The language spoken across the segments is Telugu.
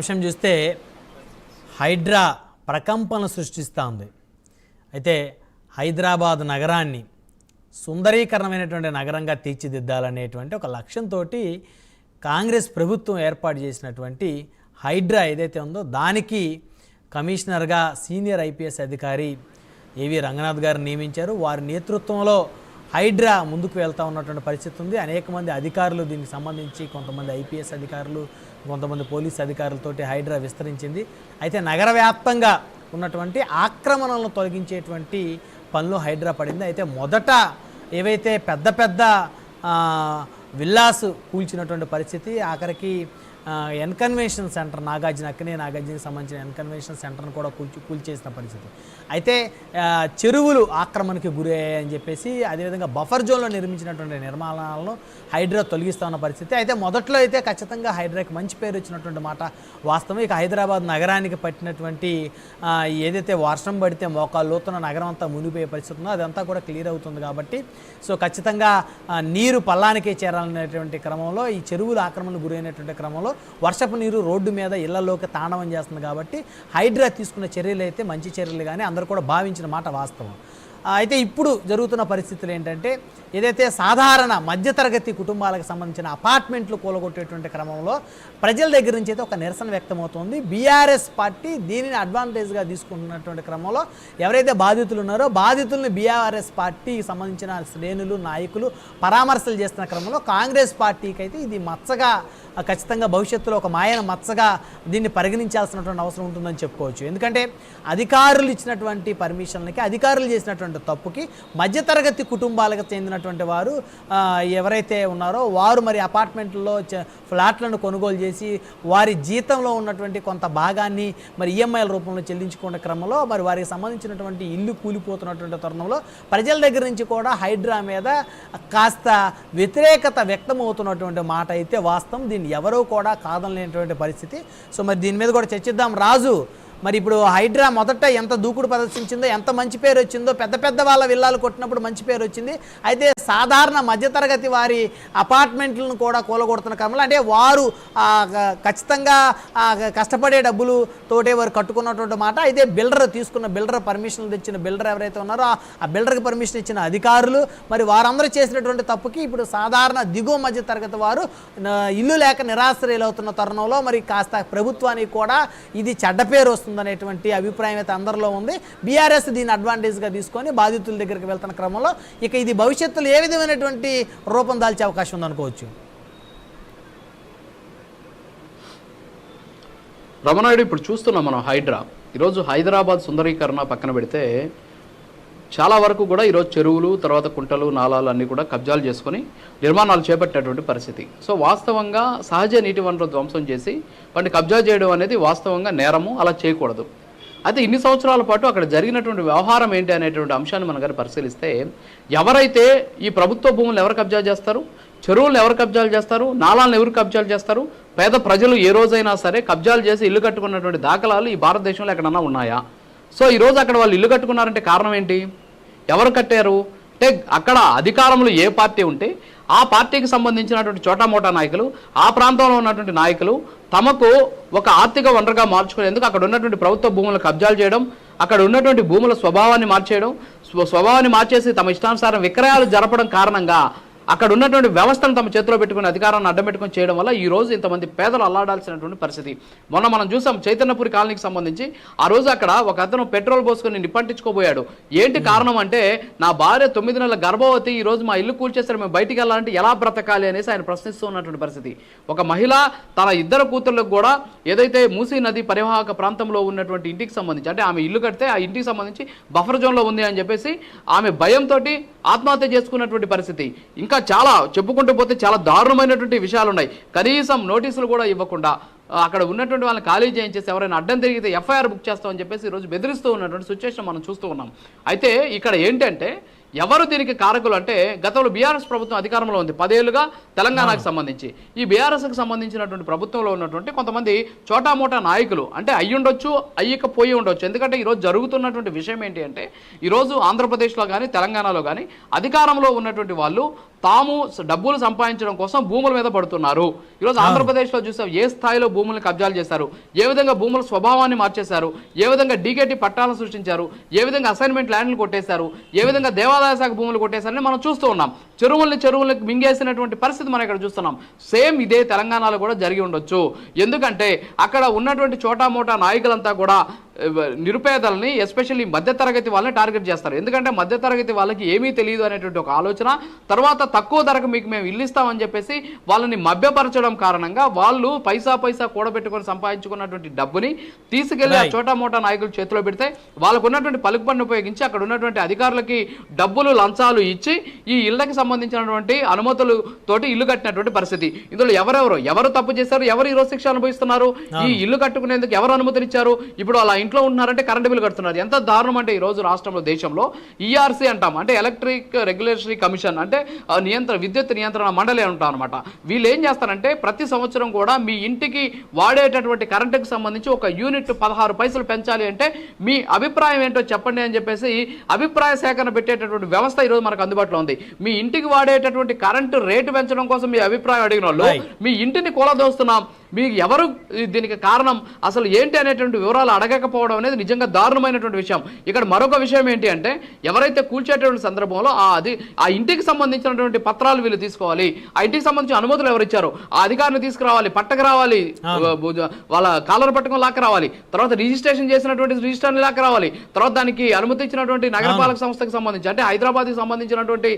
అంశం చూస్తే హైడ్రా ప్రకంపన సృష్టిస్తోంది. అయితే హైదరాబాద్ నగరాన్ని సుందరీకరణమైనటువంటి నగరంగా తీర్చిదిద్దాలనేటువంటి ఒక లక్ష్యంతో కాంగ్రెస్ ప్రభుత్వం ఏర్పాటు చేసినటువంటి హైడ్రా ఏదైతే ఉందో దానికి కమిషనర్గా సీనియర్ ఐపీఎస్ అధికారి ఏవి రంగనాథ్ గారు నియమించారు. వారి నేతృత్వంలో హైడ్రా ముందుకు వెళ్తూ ఉన్నటువంటి పరిస్థితి ఉంది. అనేక మంది అధికారులు దీనికి సంబంధించి కొంతమంది ఐపీఎస్ అధికారులు కొంతమంది పోలీస్ అధికారులతోటి హైడ్రా విస్తరించింది. అయితే నగర వ్యాప్తంగా ఉన్నటువంటి ఆక్రమణలను తొలగించేటువంటి పనులు హైడ్రా పడింది. అయితే మొదట ఏవైతే పెద్ద పెద్ద విల్లాసు విల్లాస్ కూల్చినటువంటి పరిస్థితి ఆఖరికి ఎన్కన్వెన్షన్ సెంటర్ నాగార్జున అక్కనే నాగార్జునకి సంబంధించిన ఎన్కన్వెన్షన్ సెంటర్ను కూడా కూల్చి కూల్చేసిన పరిస్థితి. అయితే చెరువులు ఆక్రమణకి గురి అయ్యాయని చెప్పేసి అదేవిధంగా బఫర్ జోన్లో నిర్మించినటువంటి నిర్మాణాలను హైడ్రా తొలగిస్తున్న పరిస్థితి. అయితే మొదట్లో అయితే ఖచ్చితంగా హైడ్రాకి మంచి పేరు వచ్చినటువంటి మాట వాస్తవం. ఇక హైదరాబాద్ నగరానికి పట్టినటువంటి ఏదైతే వర్షం పడితే మోకాలు లోతున్న నగరం అంతా మునిగిపోయే పరిస్థితి ఉందో అదంతా కూడా క్లియర్ అవుతుంది కాబట్టి. సో ఖచ్చితంగా నీరు పల్లానికే చేరాలనేటువంటి క్రమంలో ఈ చెరువులు ఆక్రమణకు గురైనటువంటి క్రమంలో వర్షపు నీరు రోడ్డు మీద ఇళ్ళలోకి తాండవం చేస్తుంది కాబట్టి హైడ్రా తీసుకున్న చర్యలు అయితే మంచి చర్యలు కానీ అందరూ కూడా భావించిన మాట వాస్తవం. అయితే ఇప్పుడు జరుగుతున్న పరిస్థితులు ఏంటంటే ఏదైతే సాధారణ మధ్యతరగతి కుటుంబాలకు సంబంధించిన అపార్ట్మెంట్లు కూలగొట్టేటువంటి క్రమంలో ప్రజల దగ్గర నుంచి అయితే ఒక నిరసన వ్యక్తమవుతోంది. బీఆర్ఎస్ పార్టీ దీనిని అడ్వాంటేజ్గా తీసుకుంటున్నటువంటి క్రమంలో ఎవరైతే బాధితులు ఉన్నారో బాధితుల్ని బీఆర్ఎస్ పార్టీకి సంబంధించిన శ్రేణులు నాయకులు పరామర్శలు చేస్తున్న క్రమంలో కాంగ్రెస్ పార్టీకి అయితే ఇది మచ్చగా ఖచ్చితంగా భవిష్యత్తులో ఒక మాయన మచ్చగా దీన్ని పరిగణించాల్సినటువంటి అవసరం ఉంటుందని చెప్పుకోవచ్చు. ఎందుకంటే అధికారులు ఇచ్చినటువంటి పర్మిషన్లకి అధికారులు చేసినటువంటి తప్పుకి మధ్యతరగతి కుటుంబాలకు చెందినటువంటి వారు ఎవరైతే ఉన్నారో వారు మరి అపార్ట్మెంట్లో చ- ఫ్లాట్లను కొనుగోలు చేసి వారి జీతంలో ఉన్నటువంటి కొంత భాగాన్ని మరి ఈఎంఐల రూపంలో చెల్లించుకునే క్రమంలో మరి వారికి సంబంధించినటువంటి ఇల్లు కూలిపోతున్నటువంటి తరుణంలో ప్రజల దగ్గర నుంచి కూడా హైడ్రా మీద కాస్త వ్యతిరేకత వ్యక్తమవుతున్నటువంటి మాట అయితే వాస్తవం. దీన్ని ఎవరూ కూడా కాదనలేనటువంటి పరిస్థితి. సో మరి దీని మీద కూడా చర్చిద్దాం. రాజు మరి ఇప్పుడు హైడ్రా మొదట ఎంత దూకుడు ప్రదర్శించిందో ఎంత మంచి పేరు వచ్చిందో పెద్ద పెద్ద వాళ్ళ విల్లాలు కొట్టినప్పుడు మంచి పేరు వచ్చింది. అయితే సాధారణ మధ్యతరగతి వారి అపార్ట్మెంట్లను కూడా కూలగొడుతున్న క్రమంలో అంటే వారు ఖచ్చితంగా కష్టపడే డబ్బులు తోటే వారు కట్టుకున్నటువంటి మాట. అయితే బిల్డర్ తీసుకున్న బిల్డర్ పర్మిషన్లు తెచ్చిన బిల్డర్ ఎవరైతే ఉన్నారో ఆ- బిల్డర్కి పర్మిషన్ ఇచ్చిన అధికారులు మరి వారందరూ చేసినటువంటి తప్పుకి ఇప్పుడు సాధారణ దిగువ మధ్య తరగతి వారు ఇల్లు లేక నిరాశ్రయులవుతున్న తరుణంలో మరి కాస్త ప్రభుత్వానికి కూడా ఇది చెడ్డ పేరు వస్తుంది. వస్తుందనేటువంటి అభిప్రాయం అయితే అందరిలో ఉంది. బీఆర్ఎస్ దీన్ని అడ్వాంటేజ్గా తీసుకొని బాధితుల దగ్గరికి వెళ్తున్న క్రమంలో ఇక ఇది భవిష్యత్తులో ఏ విధమైనటువంటి రూపం దాల్చే అవకాశం ఉందనుకోవచ్చు రమణాయుడు ఇప్పుడు చూస్తున్నాం మనం హైడ్రా. ఈరోజు హైదరాబాద్ సుందరీకరణ పక్కన పెడితే చాలా వరకు కూడా ఈరోజు చెరువులు తర్వాత కుంటలు నాలాలు అన్నీ కూడా కబ్జాలు చేసుకొని నిర్మాణాలు చేపట్టేటువంటి పరిస్థితి. సో వాస్తవంగా సహజ నీటి వనరులు ధ్వంసం చేసి వాటిని కబ్జా చేయడం అనేది వాస్తవంగా నేరము. అలా చేయకూడదు. అయితే ఇన్ని సంవత్సరాల పాటు అక్కడ జరిగినటువంటి వ్యవహారం ఏంటి అనేటువంటి అంశాన్ని మనం కానీ పరిశీలిస్తే ఎవరైతే ఈ ప్రభుత్వ భూములను ఎవరు కబ్జా చేస్తారు? చెరువులను ఎవరు కబ్జాలు చేస్తారు? నాలాలను ఎవరు కబ్జాలు చేస్తారు? పేద ప్రజలు ఏ రోజైనా సరే కబ్జాలు చేసి ఇల్లు కట్టుకున్నటువంటి దాఖలాలు ఈ భారతదేశంలో ఎక్కడన్నా ఉన్నాయా? సో ఈ రోజు అక్కడ వాళ్ళు ఇల్లు కట్టుకున్నారంటే కారణం ఏంటి? ఎవరు కట్టారు? అంటే అక్కడ అధికారంలో ఏ పార్టీ ఉంటే ఆ పార్టీకి సంబంధించినటువంటి చోటా మోటా నాయకులు ఆ ప్రాంతంలో ఉన్నటువంటి నాయకులు తమకు ఒక ఆర్థిక వనరుగా మార్చుకునేందుకు అక్కడ ఉన్నటువంటి ప్రభుత్వ భూములను కబ్జాలు చేయడం అక్కడ ఉన్నటువంటి భూముల స్వభావాన్ని మార్చేయడం స్వ- స్వభావాన్ని మార్చేసి తమ ఇష్టానుసారం విక్రయాలు జరపడం కారణంగా అక్కడ ఉన్నటువంటి వ్యవస్థను తమ చేతిలో పెట్టుకుని అధికారాన్ని అడ్డం పెట్టుకుని చేయడం వల్ల ఈ రోజు ఇంతమంది పేదలు అల్లాడాల్సినటువంటి పరిస్థితి. మొన్న మనం చూసాం చైతన్యపురి కాలనీకి సంబంధించి ఆ రోజు అక్కడ ఒక అతను పెట్రోల్ పోసుకొని నిప్పంటించుకోబోయాడు. ఏంటి కారణం అంటే నా భార్య తొమ్మిది నెలల గర్భవతి ఈ రోజు మా ఇల్లు కూల్చేస్తారు మేము బయటికి వెళ్ళాలంటే ఎలా బ్రతకాలి అనేసి ఆయన ప్రశ్నిస్తూ ఉన్నటువంటి పరిస్థితి. ఒక మహిళ తన ఇద్దరు కూతుర్లకు కూడా ఏదైతే మూసీ నది పరివాహక ప్రాంతంలో ఉన్నటువంటి ఇంటికి సంబంధించి అంటే ఆమె ఇల్లు కడితే ఆ ఇంటికి సంబంధించి బఫర్ జోన్లో ఉంది అని చెప్పేసి ఆమె భయంతో ఆత్మహత్య చేసుకున్నటువంటి పరిస్థితి. ఇంకా చాలా చెప్పుకుంటూ పోతే చాలా దారుణమైనటువంటి విషయాలు ఉన్నాయి కనీసం నోటీసులు కూడా ఇవ్వకుండా అక్కడ ఉన్నటువంటి వాళ్ళని ఖాళీ చేయించేసి ఎవరైనా అడ్డం తిరిగితే ఎఫ్ఐఆర్ బుక్ చేస్తామని చెప్పేసి ఈరోజు బెదిరిస్తూ ఉన్నటువంటి సిచ్యువేషన్ మనం చూస్తూ ఉన్నాం. అయితే ఇక్కడ ఏంటంటే ఎవరు దీనికి కారకులు అంటే గతంలో బీఆర్ఎస్ ప్రభుత్వం అధికారంలో ఉంది పదేళ్ళుగా తెలంగాణకు సంబంధించి. ఈ బీఆర్ఎస్కి సంబంధించినటువంటి ప్రభుత్వంలో ఉన్నటువంటి కొంతమంది చోటామోటా నాయకులు అంటే అయ్యుండొచ్చు అయ్యకపోయి ఉండొచ్చు. ఎందుకంటే ఈరోజు జరుగుతున్నటువంటి విషయం ఏంటి అంటే ఈరోజు ఆంధ్రప్రదేశ్లో కానీ తెలంగాణలో కానీ అధికారంలో ఉన్నటువంటి వాళ్ళు తాము డబ్బులు సంపాదించడం కోసం భూముల మీద పడుతున్నారు. ఈరోజు ఆంధ్రప్రదేశ్లో చూసాం ఏ స్థాయిలో భూములను కబ్జాలు చేశారు? ఏ విధంగా భూముల స్వభావాన్ని మార్చేశారు? ఏ విధంగా డీకేటీ పట్టాలను సృష్టించారు? ఏ విధంగా అసైన్మెంట్ ల్యాండ్లు కొట్టేశారు? ఏ విధంగా దేవాదాయ శాఖ భూములు కొట్టేశారని మనం చూస్తూ ఉన్నాం. చెరువుల్ని చెరువులకు మింగేసినటువంటి పరిస్థితి మనం ఇక్కడ చూస్తున్నాం. సేమ్ ఇదే తెలంగాణలో కూడా జరిగి ఉండొచ్చు. ఎందుకంటే అక్కడ ఉన్నటువంటి చోటా మోటా నాయకులంతా కూడా నిరుపేదల్ని ఎస్పెషల్లీ మధ్యతరగతి వాళ్ళని టార్గెట్ చేస్తారు. ఎందుకంటే మధ్యతరగతి వాళ్ళకి ఏమీ తెలియదు అనేటువంటి ఒక ఆలోచన. తర్వాత తక్కువ ధరకు మీకు మేము ఇల్లు ఇస్తామని చెప్పేసి వాళ్ళని మభ్యపరచడం కారణంగా వాళ్ళు పైసా పైసా కూడబెట్టుకొని సంపాదించుకున్నటువంటి డబ్బుని తీసుకెళ్ళి ఆ. చోటా మోటా నాయకులు చేతిలో పెడితే వాళ్ళకు ఉన్నటువంటి పలుకు పన్ను ఉపయోగించి అక్కడ ఉన్నటువంటి అధికారులకి డబ్బులు లంచాలు ఇచ్చి ఈ ఇళ్ళకి సంబంధించినటువంటి అనుమతులు తోటి ఇల్లు కట్టినటువంటి పరిస్థితి. ఇందులో ఎవరెవరు? ఎవరు తప్పు చేశారు? ఎవరు ఈ రోజు శిక్ష అనుభవిస్తున్నారు? ఈ ఇల్లు కట్టుకునేందుకు ఎవరు అనుమతిని ఇచ్చారు ఇప్పుడు అలా ఇంట్లో ఉంటున్నారంటే కరెంట్ బిల్ కడుతున్నారు. ఎంత దారుణం అంటే ఈ రోజు రాష్ట్రంలో దేశంలో ఈఆర్సీ అంటాం. అంటే ఎలక్ట్రిక్ రెగ్యులేటరీ కమిషన్ అంటే నియంత్రణ విద్యుత్ నియంత్రణ మండలి అంటాం అనమాట వీళ్ళు ఏం చేస్తారంటే ప్రతి సంవత్సరం కూడా మీ ఇంటికి వాడేటటువంటి కరెంటుకు సంబంధించి ఒక యూనిట్ పదహారు పైసలు పెంచాలి అంటే మీ అభిప్రాయం ఏంటో చెప్పండి అని చెప్పేసి అభిప్రాయ సేకరణ పెట్టేటటువంటి వ్యవస్థ ఈరోజు మనకు అందుబాటులో ఉంది. మీ ఇంటికి వాడేటటువంటి కరెంటు రేటు పెంచడం కోసం మీ అభిప్రాయం అడిగిన వాళ్ళు. మీ ఇంటిని కూలదోస్తున్నాం మీకు ఎవరు దీనికి కారణం? అసలు ఏంటి అనేటువంటి వివరాలు అడగకపోవడం అనేది నిజంగా దారుణమైనటువంటి విషయం. ఇక్కడ మరొక విషయం ఏంటి అంటే ఎవరైతే కూల్చేటటువంటి సందర్భంలో ఆ అది ఆ ఇంటికి సంబంధించినటువంటి పత్రాలు వీళ్ళు తీసుకోవాలి. ఆ ఇంటికి సంబంధించిన అనుమతులు ఎవరు ఇచ్చారు ఆ అధికారిని తీసుకురావాలి పట్టకు రావాలి వాళ్ళ కాలర్ పట్టుకొని లాక్క రావాలి. తర్వాత రిజిస్ట్రేషన్ చేసినటువంటి రిజిస్టర్ని లాక్క రావాలి. తర్వాత దానికి అనుమతి ఇచ్చినటువంటి నగరపాలక సంస్థకి సంబంధించి అంటే హైదరాబాద్కి సంబంధించినటువంటి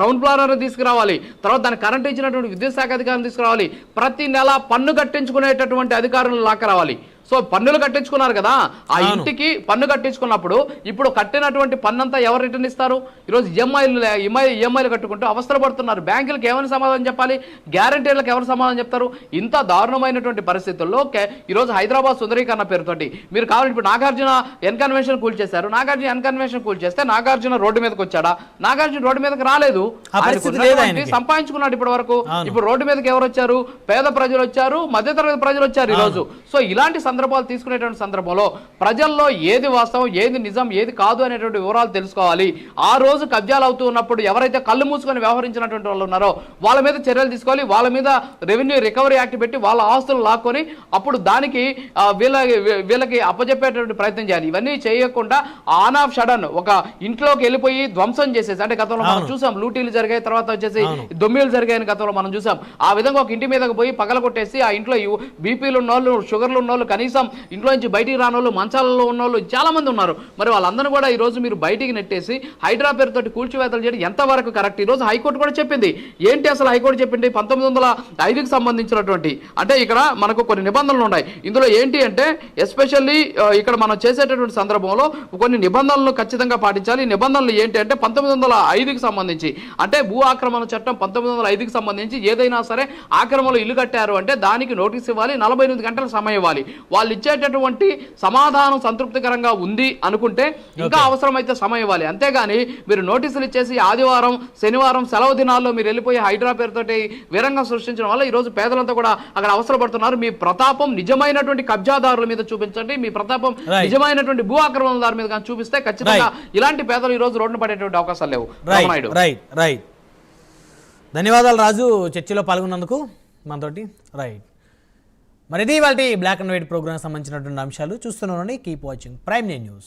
టౌన్ ప్లానర్ తీసుకురావాలి. తర్వాత దానికి కరెంట్ ఇచ్చినటువంటి విద్యుత్ శాఖ అధికారులు తీసుకురావాలి. ప్రతి నెల పన్ను కట్టించుకునేటటువంటి పట్టించుకునేటటువంటి అధికారులను లాక్కరావాలి. సో పన్నులు కట్టించుకున్నారు కదా ఆ. ఇంటికి పన్ను కట్టించుకున్నప్పుడు ఇప్పుడు కట్టినటువంటి పన్నంతా ఎవరు రిటర్న్ ఇస్తారు? ఈరోజు ఈఎంఐలు ఈఎంఐ ఈఎంఐలు కట్టుకుంటూ అవస్థలు పడుతున్నారు. బ్యాంకులకు ఏమని సమాధానం చెప్పాలి? గ్యారంటీలకు ఎవరు సమాధానం చెప్తారు? ఇంత దారుణమైనటువంటి పరిస్థితుల్లో ఈరోజు హైదరాబాద్ సుందరీకరణ పేరుతోటి మీరు కావాలి ఇప్పుడు నాగార్జున ఎన్ కన్వెన్షన్ కూల్ చేశారు. నాగార్జున ఎన్ కన్వెన్షన్ కూల్ చేస్తే నాగార్జున రోడ్డు మీదకి వచ్చాడా? నాగార్జున రోడ్డు మీదకి రాలేదు. సంపాదించుకున్నాడు ఇప్పటి వరకు. ఇప్పుడు రోడ్డు మీదకి ఎవరు వచ్చారు? పేద ప్రజలు వచ్చారు మధ్యతరగతి ప్రజలు వచ్చారు ఈ రోజు సో ఇలాంటి సందర్భాలు తీసుకునేటువంటి సందర్భంలో ప్రజల్లో ఏది వాస్తవం ఏది నిజం ఏది కాదు అనేటువంటి వివరాలు తెలుసుకోవాలి ఆ రోజు కబ్జాలు అవుతూ ఉన్నప్పుడు ఎవరైతే కళ్ళు మూసుకొని వ్యవహరించినటువంటి వాళ్ళు ఉన్నారో వాళ్ళ మీద చర్యలు తీసుకోవాలి వాళ్ళ మీద రెవెన్యూ రికవరీ యాక్ట్ పెట్టి వాళ్ళ ఆస్తులు లాక్కొని అప్పుడు దానికి వీళ్ళ వీళ్ళకి అప్పచెప్పేటువంటి ప్రయత్నం చేయాలి ఇవన్నీ చేయకుండా ఆన్ ఆఫ్ షడన్ ఒక ఇంట్లోకి వెళ్ళిపోయి ధ్వంసం చేసేసి అంటే గతంలో మనం. చూసాం లూటీలు జరిగాయి తర్వాత వచ్చేసి. దొమ్మిలు జరిగాయని గతంలో మనం చూసాం ఆ విధంగా ఒక ఇంటి మీదకి పోయి పగల కొట్టేసి ఆ ఇంట్లో బీపీలు ఉన్నోళ్ళు షుగర్లు ఉన్నోళ్ళు కనీసం ఇంట్లో నుంచి బయటికి రానోళ్ళు మంచాలలో ఉన్నోళ్ళు వాళ్ళు చాలామంది ఉన్నారు. మరి వాళ్ళందరూ కూడా ఈ రోజు మీరు బయటికి నెట్టేసి హైడ్రా పేరుతో కూల్చివేతలు చేయడం ఎంతవరకు కరెక్ట్? ఈ రోజు హైకోర్టు కూడా చెప్పింది. ఏంటి అసలు హైకోర్టు చెప్పింది? పంతొమ్మిది వందల ఐదుకి సంబంధించినటువంటి అంటే ఇక్కడ మనకు కొన్ని నిబంధనలు ఉన్నాయి. ఇందులో ఏంటి అంటే ఎస్పెషల్లీ ఇక్కడ మనం చేసేటటువంటి సందర్భంలో కొన్ని నిబంధనలను ఖచ్చితంగా పాటించాలి. నిబంధనలు ఏంటి అంటే పంతొమ్మిది వందల ఐదుకి సంబంధించి అంటే భూ ఆక్రమణ చట్టం పంతొమ్మిది వందల ఐదుకి సంబంధించి ఏదైనా సరే ఆక్రమణలో ఇల్లు కట్టారు అంటే దానికి నోటీస్ ఇవ్వాలి నలభై ఎనిమిది గంటల సమయం ఇవ్వాలి. వాళ్ళు ఇచ్చేటటువంటి సమాధానం సంతృప్తికరంగా ఉంది అనుకుంటే ఇంకా అవసరమైతే సమయం ఇవ్వాలి. అంతేగాని మీరు నోటీసులు ఇచ్చేసి ఆదివారం శనివారం సెలవు దినాల్లో మీరు వెళ్ళిపోయి హైడ్రా పేరుతోటి వీరంగం సృష్టించడం వల్ల ఈ రోజు పేదలంతా కూడా అక్కడ అవసరపడుతున్నారు మీ ప్రతాపం నిజమైనటువంటి కబ్జాదారుల మీద చూపించండి. మీ ప్రతాపం. నిజమైనటువంటి భూ ఆక్రమణదారు మీద కానీ చూపిస్తే ఖచ్చితంగా ఇలాంటి పేదలు ఈ రోజు రోడ్డు పడేటువంటి అవకాశాలు లేవు. రైట్ రామనాయుడు రైట్ రైట్ ధన్యవాదాలు రాజు చర్చలో పాల్గొన్నందుకు. మనతోటి. రైట్ మరి ఇది బ్లాక్ అండ్ వైట్ ప్రోగ్రామ్ సంబంధించినటువంటి అంశాలు చూస్తున్నారని కీప్ వాచింగ్ ప్రైమ్ న్యూస్